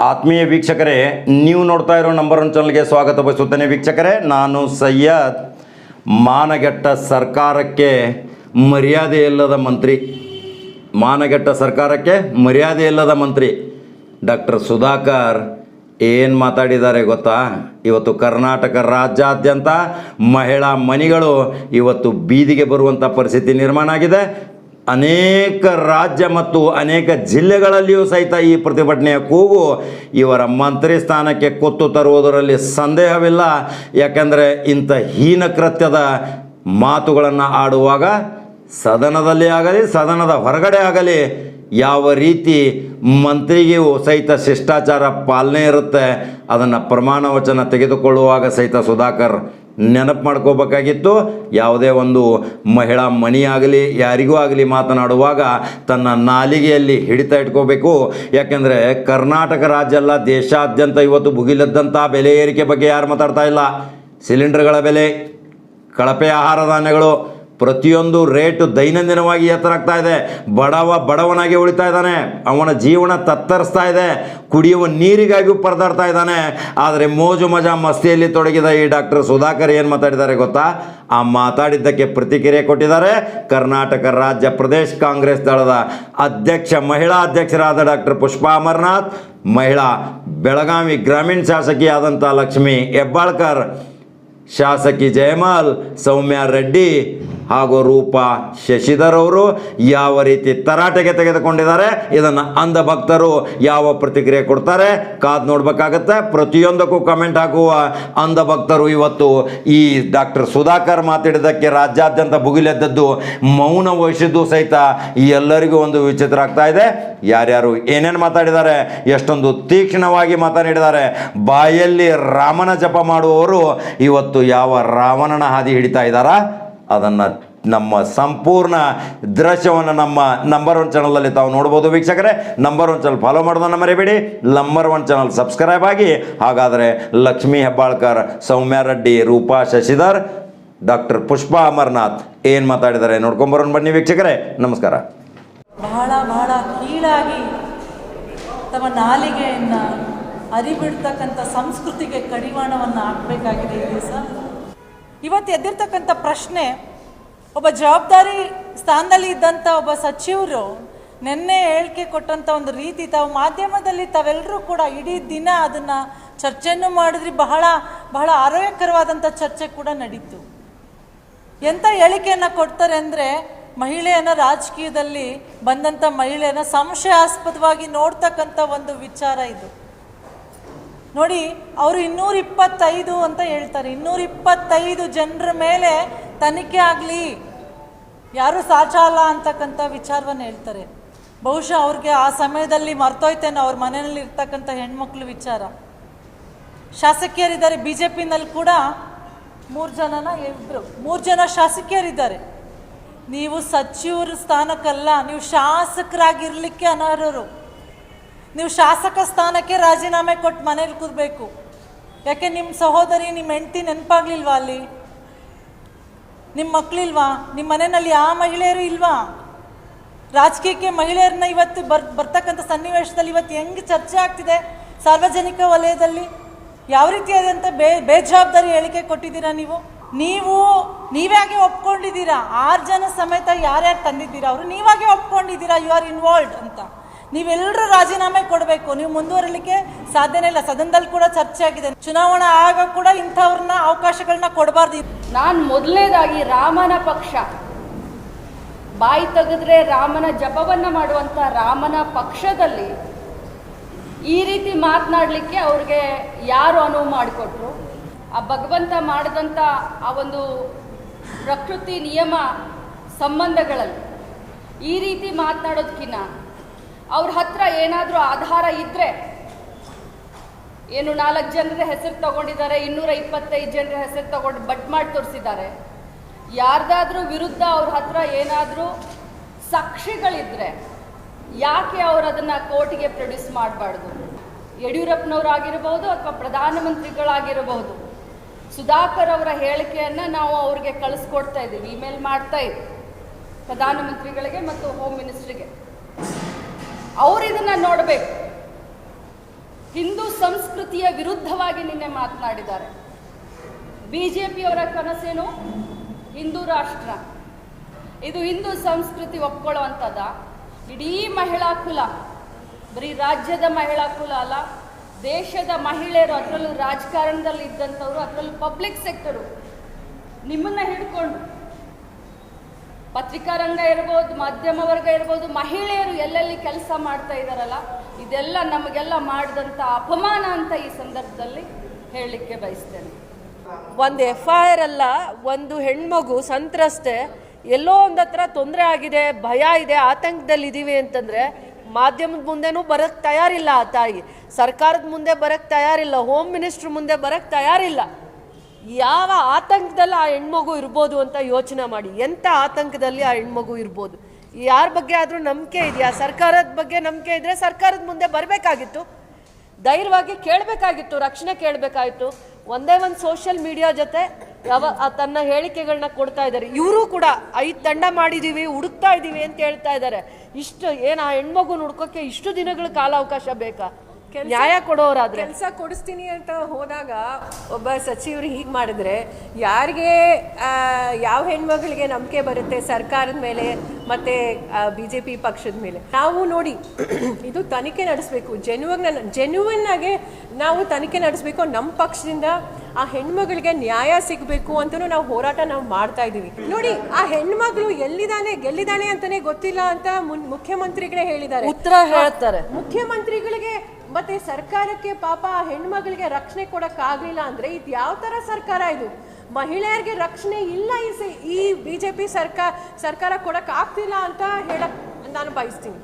ಆತ್ಮೀಯ ವೀಕ್ಷಕರೇ, ನೀವು ನೋಡ್ತಾ ಇರೋ ನಂಬರ್ ಒನ್ ಚಾನಲ್ಗೆ ಸ್ವಾಗತ ಬಯಸುತ್ತೇನೆ ವೀಕ್ಷಕರೇ. ನಾನು ಸಯ್ಯದ್ ಮಾನಗೆಟ್ಟ ಸರ್ಕಾರಕ್ಕೆ ಮರ್ಯಾದೆ ಇಲ್ಲದ ಮಂತ್ರಿ. ಮಾನಗೆಟ್ಟ ಸರ್ಕಾರಕ್ಕೆ ಮರ್ಯಾದೆ ಇಲ್ಲದ ಮಂತ್ರಿ. ಡಾಕ್ಟರ್ ಸುಧಾಕರ್ ಏನು ಮಾತಾಡಿದ್ದಾರೆ ಗೊತ್ತಾ? ಇವತ್ತು ಕರ್ನಾಟಕ ರಾಜ್ಯಾದ್ಯಂತ ಮಹಿಳಾ ಮನಿಗಳು ಇವತ್ತು ಬೀದಿಗೆ ಬರುವಂಥ ಪರಿಸ್ಥಿತಿ ನಿರ್ಮಾಣ ಆಗಿದೆ. ಅನೇಕ ರಾಜ್ಯ ಮತ್ತು ಅನೇಕ ಜಿಲ್ಲೆಗಳಲ್ಲಿಯೂ ಸಹಿತ ಈ ಪ್ರತಿಭಟನೆಯ ಕೂಗು ಇವರ ಮಂತ್ರಿ ಸ್ಥಾನಕ್ಕೆ ಕೊತ್ತು ತರುವುದರಲ್ಲಿ ಸಂದೇಹವಿಲ್ಲ. ಯಾಕೆಂದರೆ ಇಂಥ ಹೀನ ಕೃತ್ಯದ ಮಾತುಗಳನ್ನು ಆಡುವಾಗ ಸದನದಲ್ಲಿ ಆಗಲಿ, ಸದನದ ಹೊರಗಡೆ ಆಗಲಿ ಯಾವ ರೀತಿ ಮಂತ್ರಿಗೂ ಸಹಿತ ಶಿಷ್ಟಾಚಾರ ಪಾಲನೆ ಇರುತ್ತೆ, ಅದನ್ನು ಪ್ರಮಾಣ ವಚನ ತೆಗೆದುಕೊಳ್ಳುವಾಗ ಸಹಿತ ಸುಧಾಕರ್ ನೆನಪು ಮಾಡ್ಕೋಬೇಕಾಗಿತ್ತು. ಯಾವುದೇ ಒಂದು ಮಹಿಳಾ ಮಣಿ ಆಗಲಿ ಯಾರಿಗೂ ಆಗಲಿ ಮಾತನಾಡುವಾಗ ತನ್ನ ನಾಲಿಗೆಯಲ್ಲಿ ಹಿಡಿತ ಇಟ್ಕೋಬೇಕು. ಯಾಕೆಂದರೆ ಕರ್ನಾಟಕ ರಾಜ್ಯ ಅಲ್ಲ, ದೇಶಾದ್ಯಂತ ಇವತ್ತು ಭುಗಿಲದ್ದಂಥ ಬೆಲೆ ಏರಿಕೆ ಬಗ್ಗೆ ಯಾರು ಮಾತಾಡ್ತಾ ಇಲ್ಲ. ಸಿಲಿಂಡರ್ಗಳ ಬೆಲೆ, ಕಳಪೆ ಆಹಾರ ಧಾನ್ಯಗಳು ಪ್ರತಿಯೊಂದು ರೇಟು ದೈನಂದಿನವಾಗಿ ಎತ್ತರಾಗ್ತಾ ಇದೆ. ಬಡವ ಬಡವನಾಗಿ ಉಳಿತಾ ಇದ್ದಾನೆ. ಅವನ ಜೀವನ ತತ್ತರಿಸ್ತಾ ಇದೆ. ಕುಡಿಯುವ ನೀರಿಗಾಗಿಯೂ ಪರದಾಡ್ತಾ ಇದ್ದಾನೆ. ಆದರೆ ಮೋಜು ಮಜಾ ಮಸ್ತಿಯಲ್ಲಿ ತೊಡಗಿದ ಈ ಡಾಕ್ಟರ್ ಸುಧಾಕರ್ ಏನು ಮಾತಾಡಿದ್ದಾರೆ ಗೊತ್ತಾ? ಆ ಮಾತಾಡಿದ್ದಕ್ಕೆ ಪ್ರತಿಕ್ರಿಯೆ ಕೊಟ್ಟಿದ್ದಾರೆ ಕರ್ನಾಟಕ ರಾಜ್ಯ ಪ್ರದೇಶ್ ಕಾಂಗ್ರೆಸ್ ದಳದ ಅಧ್ಯಕ್ಷ, ಮಹಿಳಾ ಅಧ್ಯಕ್ಷರಾದ ಡಾಕ್ಟರ್ ಪುಷ್ಪಾ ಅಮರ್ನಾಥ್, ಮಹಿಳಾ ಬೆಳಗಾವಿ ಗ್ರಾಮೀಣ ಶಾಸಕಿಯಾದಂಥ ಲಕ್ಷ್ಮಿ ಹೆಬ್ಬಾಳ್ಕರ್, ಶಾಸಕಿ ಜಯಮಾಲ್, ಸೌಮ್ಯ ರೆಡ್ಡಿ ಹಾಗೂ ರೂಪ ಶಶಿಧರ್ ಅವರು ಯಾವ ರೀತಿ ತರಾಟೆಗೆ ತೆಗೆದುಕೊಂಡಿದ್ದಾರೆ, ಇದನ್ನು ಅಂಧ ಭಕ್ತರು ಯಾವ ಪ್ರತಿಕ್ರಿಯೆ ಕೊಡ್ತಾರೆ, ಕಾದು ನೋಡ್ಬೇಕಾಗತ್ತೆ. ಪ್ರತಿಯೊಂದಕ್ಕೂ ಕಮೆಂಟ್ ಹಾಕುವ ಅಂಧ ಭಕ್ತರು ಇವತ್ತು ಈ ಡಾಕ್ಟರ್ ಸುಧಾಕರ್ ಮಾತಾಡಿದ್ದಕ್ಕೆ ರಾಜ್ಯಾದ್ಯಂತ ಭುಗಿಲೆದ್ದದ್ದು ಮೌನ ವಹಿಸಿದ್ದು ಸಹಿತ ಎಲ್ಲರಿಗೂ ಒಂದು ವಿಚಿತ್ರ ಆಗ್ತಾ ಇದೆ. ಯಾರ್ಯಾರು ಏನೇನು ಮಾತಾಡಿದ್ದಾರೆ, ಎಷ್ಟೊಂದು ತೀಕ್ಷ್ಣವಾಗಿ ಮಾತನಾಡಿದ್ದಾರೆ, ಬಾಯಲ್ಲಿ ರಾಮನ ಜಪ ಮಾಡುವವರು ಇವತ್ತು ಯಾವ ರಾವಣನ ಹಾದಿ ಹಿಡಿತಾ ಇದ್ದಾರಾ? ಅದನ್ನು ನಮ್ಮ ಸಂಪೂರ್ಣ ದೃಶ್ಯವನ್ನು ನಮ್ಮ ನಂಬರ್ ಒನ್ ಚಾನಲಲ್ಲಿ ತಾವು ನೋಡ್ಬೋದು ವೀಕ್ಷಕರೇ. ನಂಬರ್ ಒನ್ ಚಾನಲ್ ಫಾಲೋ ಮಾಡೋದನ್ನು ಮರಿಬೇಡಿ. ನಂಬರ್ ಒನ್ ಚಾನಲ್ ಸಬ್ಸ್ಕ್ರೈಬ್ ಆಗಿ, ಹಾಗಾದರೆ ಲಕ್ಷ್ಮೀ ಹೆಬ್ಬಾಳ್ಕರ್, ಸೌಮ್ಯ ರೆಡ್ಡಿ, ರೂಪಾ ಶಶಿಧರ್ ಡಾಕ್ಟರ್ ಪುಷ್ಪಾ ಅಮರ್ನಾಥ್ ಏನು ಮಾತಾಡಿದ್ದಾರೆ ನೋಡ್ಕೊಂಬರೋಣ ಬನ್ನಿ ವೀಕ್ಷಕರೇ. ನಮಸ್ಕಾರ. ಬಹಳ ಬಹಳ ಕೀಳಾಗಿ ತಮ್ಮ ನಾಲಿಗೆಯನ್ನು ಅರಿಬಿಡ್ತಕ್ಕಂಥ ಸಂಸ್ಕೃತಿಗೆ ಕಡಿವಾಣವನ್ನು ಹಾಕಬೇಕಾಗಿದೆ ದಿವಸ. ಇವತ್ತು ಎದ್ದಿರ್ತಕ್ಕಂಥ ಪ್ರಶ್ನೆ, ಒಬ್ಬ ಜವಾಬ್ದಾರಿ ಸ್ಥಾನದಲ್ಲಿ ಇದ್ದಂಥ ಒಬ್ಬ ಸಚಿವರು ನಿನ್ನೆ ಹೇಳಿಕೆ ಕೊಟ್ಟಂಥ ಒಂದು ರೀತಿ ತಾವು ಮಾಧ್ಯಮದಲ್ಲಿ ತಾವೆಲ್ಲರೂ ಕೂಡ ಇಡೀ ದಿನ ಅದನ್ನು ಚರ್ಚೆಯನ್ನು ಮಾಡಿದ್ರಿ. ಬಹಳ ಬಹಳ ಆರೋಗ್ಯಕರವಾದಂಥ ಚರ್ಚೆ ಕೂಡ ನಡೀತು. ಎಂಥ ಹೇಳಿಕೆಯನ್ನು ಕೊಡ್ತಾರೆ ಅಂದರೆ ಮಹಿಳೆಯನ್ನು ರಾಜಕೀಯದಲ್ಲಿ ಬಂದಂಥ ಮಹಿಳೆಯನ್ನು ಸಂಶಯಾಸ್ಪದವಾಗಿ ನೋಡ್ತಕ್ಕಂಥ ಒಂದು ವಿಚಾರ ಇದು. ನೋಡಿ, ಅವರು ಇನ್ನೂರ ಇಪ್ಪತ್ತೈದು ಅಂತ ಹೇಳ್ತಾರೆ. ಇನ್ನೂರ ಇಪ್ಪತ್ತೈದು ಜನರ ಮೇಲೆ ತನಿಖೆ ಆಗಲಿ. ಯಾರು ಸಾಚಾಲ ಅಂತಕ್ಕಂಥ ವಿಚಾರವನ್ನು ಹೇಳ್ತಾರೆ. ಬಹುಶಃ ಅವ್ರಿಗೆ ಆ ಸಮಯದಲ್ಲಿ ಮರ್ತೋಯ್ತೇನೋ ಅವ್ರ ಮನೆಯಲ್ಲಿ ಇರ್ತಕ್ಕಂಥ ಹೆಣ್ಮಕ್ಳು ವಿಚಾರ. ಶಾಸಕಿಯರಿದ್ದಾರೆ ಬಿ ಜೆ ಪಿನಲ್ಲಿ ಕೂಡ ಮೂರು ಜನನ ಇಬ್ಬರು ಮೂರು ಜನ ಶಾಸಕಿಯರಿದ್ದಾರೆ. ನೀವು ಸಚಿವರ ಸ್ಥಾನಕ್ಕಲ್ಲ, ನೀವು ಶಾಸಕರಾಗಿರ್ಲಿಕ್ಕೆ ಅನರ್ಹರು. ನೀವು ಶಾಸಕ ಸ್ಥಾನಕ್ಕೆ ರಾಜೀನಾಮೆ ಕೊಟ್ಟು ಮನೇಲಿ ಕೂರಬೇಕು. ಯಾಕೆ ನಿಮ್ಮ ಸಹೋದರಿ ನಿಮ್ಮ ಹೆಂಡತಿ ನೆನಪಾಗ್ಲಿಲ್ವಾ ಅಲ್ಲಿ? ನಿಮ್ಮ ಮಕ್ಕಳಿಲ್ವಾ ನಿಮ್ಮ ಮನೆಯಲ್ಲಿ ಆ ಮಹಿಳೆಯರು ಇಲ್ವಾ? ರಾಜಕೀಯಕ್ಕೆ ಮಹಿಳೆಯರನ್ನ ಇವತ್ತು ಬರ್, ಬರ್ತಕ್ಕಂಥ ಸನ್ನಿವೇಶದಲ್ಲಿ ಇವತ್ತು ಹೆಂಗೆ ಚರ್ಚೆ ಆಗ್ತಿದೆ? ಸಾರ್ವಜನಿಕ ವಲಯದಲ್ಲಿ ಯಾವ ರೀತಿಯಾದಂಥ ಬೇ, ಬೇಜವಾಬ್ದಾರಿ ಹೇಳಿಕೆ ಕೊಟ್ಟಿದ್ದೀರಾ ನೀವು? ನೀವು ನೀವಾಗೆ ಒಪ್ಕೊಂಡಿದ್ದೀರಾ? ಆರು ಜನ ಸಮೇತ ಯಾರ್ಯಾರು ತಂದಿದ್ದೀರಾ? ಅವರು ನೀವಾಗೆ ಒಪ್ಕೊಂಡಿದ್ದೀರಾ? ಯು ಆರ್ ಇನ್ವಾಲ್ವ್ಡ್ ಅಂತ. ನೀವೆಲ್ಲರೂ ರಾಜೀನಾಮೆ ಕೊಡಬೇಕು. ನೀವು ಮುಂದುವರಲಿಕ್ಕೆ ಸಾಧ್ಯನೇ ಇಲ್ಲ. ಸದನದಲ್ಲಿ ಕೂಡ ಚರ್ಚೆ ಆಗಿದೆ. ಚುನಾವಣಾ ಆಗ ಕೂಡ ಇಂಥವ್ರನ್ನ ಅವಕಾಶಗಳನ್ನ ಕೊಡಬಾರ್ದು. ನಾನು ಮೊದಲನೇದಾಗಿ ರಾಮನ ಪಕ್ಷ. ಬಾಯಿ ತೆಗೆದ್ರೆ ರಾಮನ ಜಪವನ್ನ ಮಾಡುವಂಥ ರಾಮನ ಪಕ್ಷದಲ್ಲಿ ಈ ರೀತಿ ಮಾತನಾಡಲಿಕ್ಕೆ ಅವ್ರಿಗೆ ಯಾರು ಅನುವು ಮಾಡಿಕೊಟ್ರು? ಆ ಭಗವಂತ ಮಾಡಿದಂಥ ಆ ಒಂದು ಪ್ರಕೃತಿ ನಿಯಮ ಸಂಬಂಧಗಳಲ್ಲಿ ಈ ರೀತಿ ಮಾತನಾಡೋದಕ್ಕಿಂತ ಅವ್ರ ಹತ್ರ ಏನಾದರೂ ಆಧಾರ ಇದ್ದರೆ ಏನು ನಾಲ್ಕು ಜನರ ಹೆಸರು ತಗೊಂಡಿದ್ದಾರೆ, ಇನ್ನೂರ ಇಪ್ಪತ್ತೈದು ಜನರ ಹೆಸರು ತಗೊಂಡು ಬಟ್ ಮಾಡಿ ತೋರಿಸಿದ್ದಾರೆ. ಯಾರ್ದಾದ್ರೂ ವಿರುದ್ಧ ಅವ್ರ ಹತ್ರ ಏನಾದರೂ ಸಾಕ್ಷಿಗಳಿದ್ರೆ, ಯಾಕೆ ಅವ್ರು ಅದನ್ನು ಕೋರ್ಟಿಗೆ ಪ್ರೊಡ್ಯೂಸ್ ಮಾಡಬಾರ್ದು? ಯಡಿಯೂರಪ್ಪನವರಾಗಿರ್ಬೋದು ಅಥವಾ ಪ್ರಧಾನಮಂತ್ರಿಗಳಾಗಿರಬಹುದು ಸುಧಾಕರ್ ಅವರ ಹೇಳಿಕೆಯನ್ನು ನಾವು ಅವ್ರಿಗೆ ಕಳಿಸ್ಕೊಡ್ತಾ ಇದ್ದೀವಿ, ಇಮೇಲ್ ಮಾಡ್ತಾ ಇದ್ದೀವಿ. ಪ್ರಧಾನಮಂತ್ರಿಗಳಿಗೆ ಮತ್ತು ಹೋಮ್ ಮಿನಿಸ್ಟ್ರಿಗೆ. ಅವ್ರು ಇದನ್ನು ನೋಡಬೇಕು. ಹಿಂದೂ ಸಂಸ್ಕೃತಿಯ ವಿರುದ್ಧವಾಗಿ ನಿನ್ನೆ ಮಾತನಾಡಿದ್ದಾರೆ. B J ಕನಸೇನು? ಹಿಂದೂ ರಾಷ್ಟ್ರ. ಇದು ಹಿಂದೂ ಸಂಸ್ಕೃತಿ ಒಪ್ಕೊಳ್ಳುವಂಥದ್ದ? ಇಡೀ ಮಹಿಳಾ ಕುಲ, ಬರೀ ರಾಜ್ಯದ ಮಹಿಳಾ ಕುಲ ಅಲ್ಲ, ದೇಶದ ಮಹಿಳೆಯರು ಅದರಲ್ಲೂ ರಾಜಕಾರಣದಲ್ಲಿ ಇದ್ದಂಥವ್ರು, ಅದರಲ್ಲೂ ಪಬ್ಲಿಕ್ ಸೆಕ್ಟರು ನಿಮ್ಮನ್ನ ಹಿಡ್ಕೊಂಡು ಪತ್ರಿಕಾ ರಂಗ ಇರ್ಬೋದು, ಮಾಧ್ಯಮ ವರ್ಗ ಇರ್ಬೋದು, ಮಹಿಳೆಯರು ಎಲ್ಲೆಲ್ಲಿ ಕೆಲಸ ಮಾಡ್ತಾ ಇದ್ದಾರಲ್ಲ ಇದೆಲ್ಲ ನಮಗೆಲ್ಲ ಮಾಡಿದಂಥ ಅಪಮಾನ ಅಂತ ಈ ಸಂದರ್ಭದಲ್ಲಿ ಹೇಳಲಿಕ್ಕೆ ಬಯಸ್ತೇನೆ. ಒಂದು ಎಫ್ ಐ ಆರ್ ಅಲ್ಲ, ಒಂದು ಹೆಣ್ಮಗು ಸಂತ್ರಸ್ತೆ, ಎಲ್ಲೋ ಒಂದು ಹತ್ರ ತೊಂದರೆ ಆಗಿದೆ, ಭಯ ಇದೆ ಆತಂಕದಲ್ಲಿದ್ದೀವಿ ಅಂತಂದರೆ ಮಾಧ್ಯಮದ ಮುಂದೆನೂ ಬರೋಕ್ಕೆ ತಯಾರಿಲ್ಲ ಆ ತಾಯಿ. ಸರ್ಕಾರದ ಮುಂದೆ ಬರೋಕ್ಕೆ ತಯಾರಿಲ್ಲ, ಹೋಮ್ ಮಿನಿಸ್ಟ್ರ್ ಮುಂದೆ ಬರೋಕ್ಕೆ ತಯಾರಿಲ್ಲ. ಯಾವ ಆತಂಕದಲ್ಲಿ ಆ ಹೆಣ್ಮಗು ಇರ್ಬೋದು ಅಂತ ಯೋಚನೆ ಮಾಡಿ. ಎಂಥ ಆತಂಕದಲ್ಲಿ ಆ ಹೆಣ್ಮಗು ಇರ್ಬೋದು? ಯಾರ ಬಗ್ಗೆ ಆದರೂ ನಂಬಿಕೆ ಇದೆಯಾ? ಸರ್ಕಾರದ ಬಗ್ಗೆ ನಂಬಿಕೆ ಇದ್ದರೆ ಸರ್ಕಾರದ ಮುಂದೆ ಬರಬೇಕಾಗಿತ್ತು. ಧೈರ್ಯವಾಗಿ ಕೇಳಬೇಕಾಗಿತ್ತು, ರಕ್ಷಣೆ ಕೇಳಬೇಕಾಗಿತ್ತು ಒಂದೇ ಒಂದು ಸೋಷಿಯಲ್ ಮೀಡಿಯಾ ಜೊತೆ ಯಾವ ತನ್ನ ಹೇಳಿಕೆಗಳನ್ನ ಕೊಡ್ತಾ ಇದ್ದಾರೆ. ಇವರು ಕೂಡ ಐದು ತಂಡ ಮಾಡಿದೀವಿ, ಹುಡುಕ್ತಾ ಇದ್ದೀವಿ ಅಂತ ಹೇಳ್ತಾ ಇದ್ದಾರೆ. ಇಷ್ಟು, ಏನು ಆ ಹೆಣ್ಮಗು ಹುಡ್ಕೋಕೆ ಇಷ್ಟು ದಿನಗಳ ಕಾಲಾವಕಾಶ ಬೇಕಾ? ನ್ಯಾಯ ಕೊಡೋರಾದ್ರೆ. ಕೆಲಸ ಕೊಡಿಸ್ತೀನಿ ಅಂತ ಹೋದಾಗ ಒಬ್ಬ ಸಚಿವರು ಹೀಗೆ ಮಾಡಿದ್ರೆ ಯಾರಿಗೆ ಯಾವ ಹೆಣ್ಮಗಳಿಗೆ ನಂಬಿಕೆ ಬರುತ್ತೆ ಸರ್ಕಾರದ ಮೇಲೆ ಮತ್ತೆ ಬಿ ಜೆ ಪಿ ಪಕ್ಷದ ಮೇಲೆ? ನಾವು ನೋಡಿ ಇದು ತನಿಖೆ ನಡೆಸಬೇಕು. ಜೆನ್ಯೂನ್ ಜೆನ್ಯೂನ್ ಆಗಿ ನಾವು ತನಿಖೆ ನಡೆಸಬೇಕು. ನಮ್ಮ ಪಕ್ಷದಿಂದ ಆ ಹೆಣ್ಮಗಳಿಗೆ ನ್ಯಾಯ ಸಿಗಬೇಕು ಅಂತಲೂ ನಾವು ಹೋರಾಟ ನಾವು ಮಾಡ್ತಾ ಇದ್ದೀವಿ. ನೋಡಿ ಆ ಹೆಣ್ಮಗಳು ಎಲ್ಲಿದ್ದಾನೆ ಗೆಲ್ಲಿದ್ದಾನೆ ಅಂತಾನೆ ಗೊತ್ತಿಲ್ಲ ಅಂತ ಮುನ್- ಮುಖ್ಯಮಂತ್ರಿಗಳೇ ಹೇಳಿದ್ದಾರೆ. ಉತ್ತರ ಹೇಳ್ತಾರೆ. ಮುಖ್ಯಮಂತ್ರಿಗಳಿಗೆ ಮತ್ತೆ ಸರ್ಕಾರಕ್ಕೆ ಪಾಪ ಹೆಣ್ಮಗಳಿಗೆ ರಕ್ಷಣೆ ಕೊಡಕ್ ಆಗ್ಲಿಲ್ಲ ಅಂದ್ರೆ ಇದು ಯಾವ ತರ ಸರ್ಕಾರ ಇದು? ಮಹಿಳೆಯರಿಗೆ ರಕ್ಷಣೆ ಇಲ್ಲ ಈ ಬಿಜೆಪಿ ಸರ್ಕಾರ ಸರ್ಕಾರ ಕೊಡಕ್ ಆಗ್ತಿಲ್ಲ ಅಂತ ಹೇಳಕ್ ನಾನು ಬಯಸ್ತೀನಿ.